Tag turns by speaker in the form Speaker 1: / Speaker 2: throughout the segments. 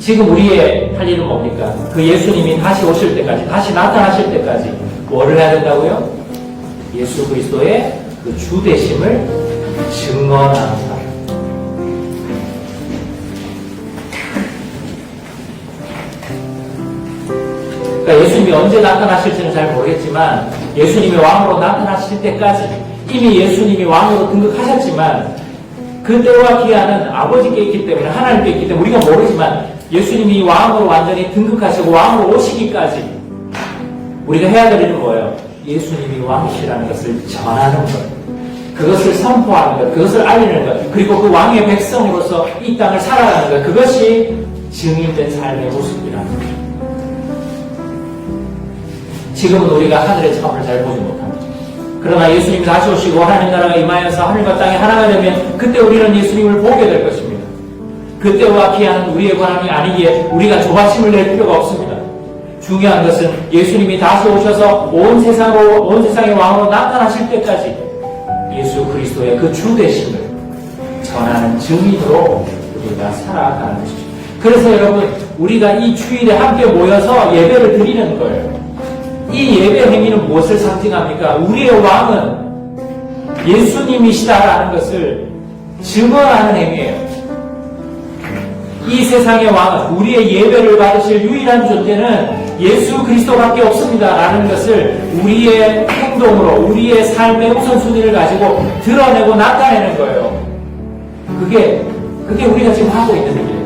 Speaker 1: 지금 우리의 할 일은 뭡니까? 그 예수님이 다시 오실 때까지, 다시 나타나실 때까지 뭐를 해야 된다고요? 예수 그리스도의 그 주되심을 증언하는 것. 그러니까 예수님이 언제 나타나실지는 잘 모르겠지만 예수님이 왕으로 나타나실 때까지 이미 예수님이 왕으로 등극하셨지만 그 때와 기한은 아버지께 있기 때문에 하나님께 있기 때문에 우리가 모르지만 예수님이 왕으로 완전히 등극하시고 왕으로 오시기까지 우리가 해야 될 일은 뭐예요? 예수님이 왕이시라는 것을 전하는 것. 그것을 선포하는 것, 그것을 알리는 것, 그리고 그 왕의 백성으로서 이 땅을 살아가는 것, 그것이 증인된 삶의 모습이라는 것. 지금은 우리가 하늘의 차원을 잘 보지 못합니다. 그러나 예수님이 다시 오시고 하나님 나라가 임하여서 하늘과 땅이 하나가 되면 그때 우리는 예수님을 보게 될 것입니다. 그때와 기한은 우리의 권한이 아니기에 우리가 조바심을 낼 필요가 없습니다. 중요한 것은 예수님이 다시 오셔서 온 세상으로 온 세상의 왕으로 나타나실 때까지 예수 그리스도의 그 주되심을 전하는 증인으로 우리가 살아가는 것입니다. 그래서 여러분 우리가 이 주일에 함께 모여서 예배를 드리는 거예요. 이 예배 행위는 무엇을 상징합니까? 우리의 왕은 예수님이시다라는 것을 증언하는 행위예요. 이 세상의 왕은 우리의 예배를 받으실 유일한 존재는 예수 그리스도밖에 없습니다라는 것을 우리의 행동으로 우리의 삶의 우선순위를 가지고 드러내고 나타내는 거예요. 그게 그게 우리가 지금 하고 있는 일이에요.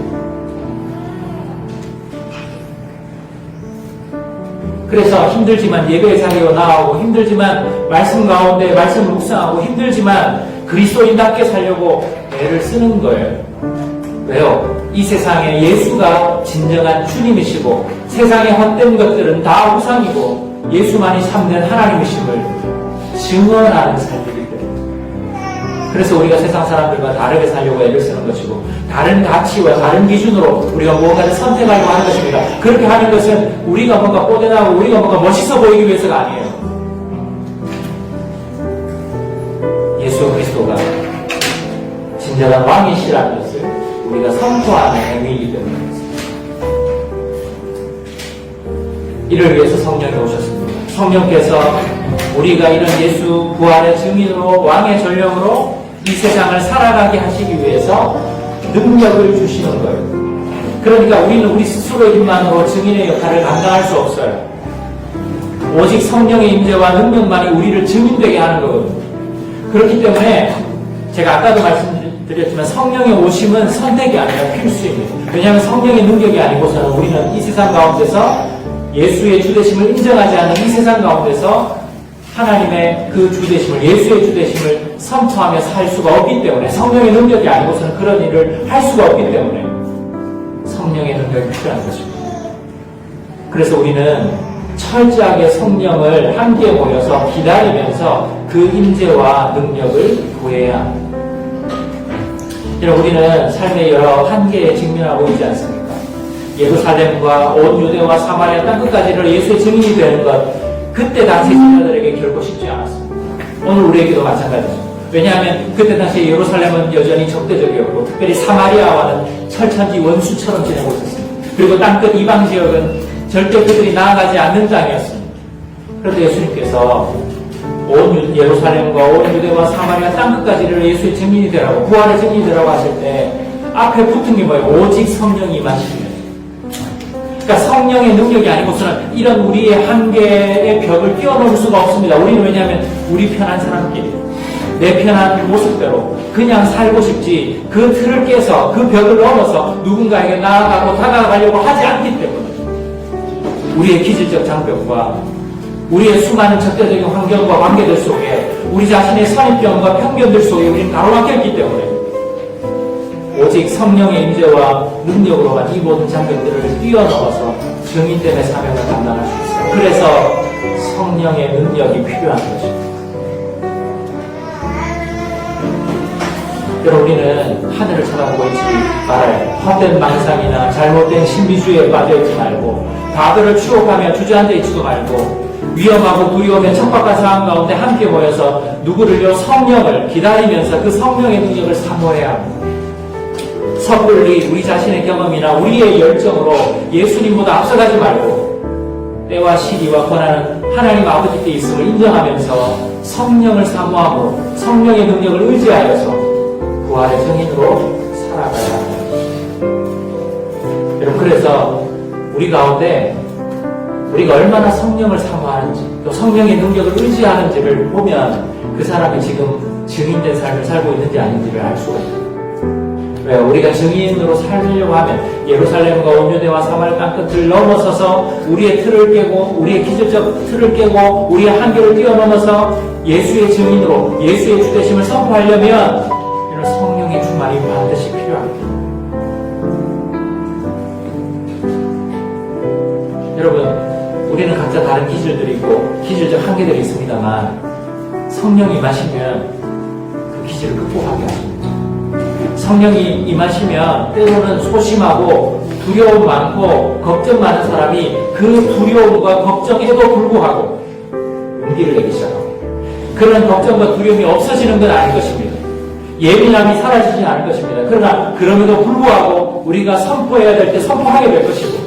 Speaker 1: 그래서 힘들지만 예배 자리로 나오고 힘들지만 말씀 가운데 말씀 묵상하고 힘들지만 그리스도인답게 살려고 애를 쓰는 거예요. 왜요? 이 세상에 예수가 진정한 주님이시고 세상의 헛된 것들은 다 우상이고 예수만이 참된 하나님이심을 증언하는 삶이기 때문에 그래서 우리가 세상 사람들과 다르게 살려고 애를 쓰는 것이고 다른 가치와 다른 기준으로 우리가 무언가를 선택하려고 하는 것입니다. 그렇게 하는 것은 우리가 뭔가 뽀대나고 우리가 뭔가 멋있어 보이기 위해서가 아니에요. 예수 그리스도가 진정한 왕이시라는 이를 위해서 성령이 오셨습니다. 성령께서 우리가 이런 예수 부활의 증인으로 왕의 전령으로 이 세상을 살아가게 하시기 위해서 능력을 주시는 거예요. 그러니까 우리는 우리 스스로의 힘만으로 증인의 역할을 감당할 수 없어요. 오직 성령의 임재와 능력만이 우리를 증인되게 하는 거거든요. 그렇기 때문에 제가 아까도 말씀드렸지만 성령의 오심은 선택이 아니라 필수입니다. 왜냐하면 성령의 능력이 아니고서는 우리는 이 세상 가운데서 예수의 주되심을 인정하지 않는 이 세상 가운데서 하나님의 그 주되심을 예수의 주되심을 선포하며 살 수가 없기 때문에 성령의 능력이 아니고서는 그런 일을 할 수가 없기 때문에 성령의 능력이 필요한 것입니다. 그래서 우리는 철저하게 성령을 함께 모여서 기다리면서 그 임재와 능력을 구해야 합니다. 여러분 우리는 삶의 여러 한계에 직면하고 있지 않습니까? 예루살렘과 온 유대와 사마리아 땅 끝까지를 예수의 증인이 되는 것 그때 당시 신자들에게 결코 쉽지 않았습니다. 오늘 우리에게도 마찬가지죠. 왜냐하면 그때 당시 예루살렘은 여전히 적대적이었고 특별히 사마리아와는 철천지 원수처럼 지내고 있었습니다. 그리고 땅끝 이방 지역은 절대 그들이 나아가지 않는 땅이었습니다. 그런데 예수님께서 온 예루살렘과 온 유대와 사마리아 땅끝까지를 예수의 증인이 되라고 부활의 증인이 되라고 하실 때 앞에 붙은 게 뭐예요? 오직 성령이 임하시면 그러니까 성령의 능력이 아니고서는 이런 우리의 한계의 벽을 뛰어넘을 수가 없습니다. 우리는 왜냐하면 우리 편한 사람끼리 내 편한 모습대로 그냥 살고 싶지 그 틀을 깨서 그 벽을 넘어서 누군가에게 나아가고 다가가려고 하지 않기 때문에 우리의 기질적 장벽과 우리의 수많은 적대적인 환경과 관계들 속에 우리 자신의 선입견과 편견들 속에 우리는 가로막혔기 때문에 오직 성령의 임재와 능력으로만 이 모든 장벽들을 뛰어넘어서 증인됨의 사명을 감당할 수 있어요. 그래서 성령의 능력이 필요한 것입니다. 여러분 우리는 하늘을 쳐다보고 있지 말아요. 헛된 망상이나 잘못된 신비주의에 빠져있지 말고 바들을 추억하며 주저앉아 있지도 말고 위험하고 두려움에 척박한 상황 가운데 함께 모여서 누구를요 성령을 기다리면서 그 성령의 능력을 사모해야 합니다. 섣불리 우리 자신의 경험이나 우리의 열정으로 예수님보다 앞서가지 말고 때와 시기와 권한은 하나님 아버지께 있음을 인정하면서 성령을 사모하고 성령의 능력을 의지하여서 부활의 증인으로 살아가야 합니다. 여러분 그래서 우리 가운데 우리가 얼마나 성령을 사모하는지 또 성령의 능력을 의지하는지를 보면 그 사람이 지금 증인된 삶을 살고 있는지 아닌지를 알 수가 있어요. 왜 우리가 증인으로 살려고 하면 예루살렘과 온유대와 사마리 땅끝을 넘어서서 우리의 틀을 깨고 우리의 기술적 틀을 깨고 우리의 한계를 뛰어넘어서 예수의 증인으로 예수의 주대심을 선포하려면 이런 성령의 충만이 반드시 필요합니다. 여러분, 우리는 각자 다른 기질들이 있고 기질적 한계들이 있습니다만 성령이 마시면 그 기질을 극복하게 하십니다. 성령이 임하시면 때로는 소심하고 두려움 많고 걱정 많은 사람이 그 두려움과 걱정에도 불구하고 용기를 내기 시작합니다. 그런 걱정과 두려움이 없어지는 건 아닐 것입니다. 예민함이 사라지지 않을 것입니다. 그러나 그럼에도 불구하고 우리가 선포해야 될 때 선포하게 될 것이고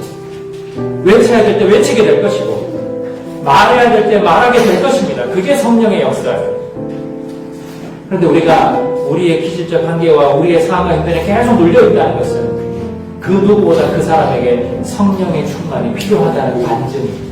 Speaker 1: 외쳐야 될 때 외치게 될 것이고 말해야 될 때 말하게 될 것입니다. 그게 성령의 역사예요. 그런데 우리가 우리의 기질적 한계와 우리의 상황과 형편에 계속 눌려 있다는 것은 그 누구보다 그 사람에게 성령의 충만이 필요하다는 반증입니다.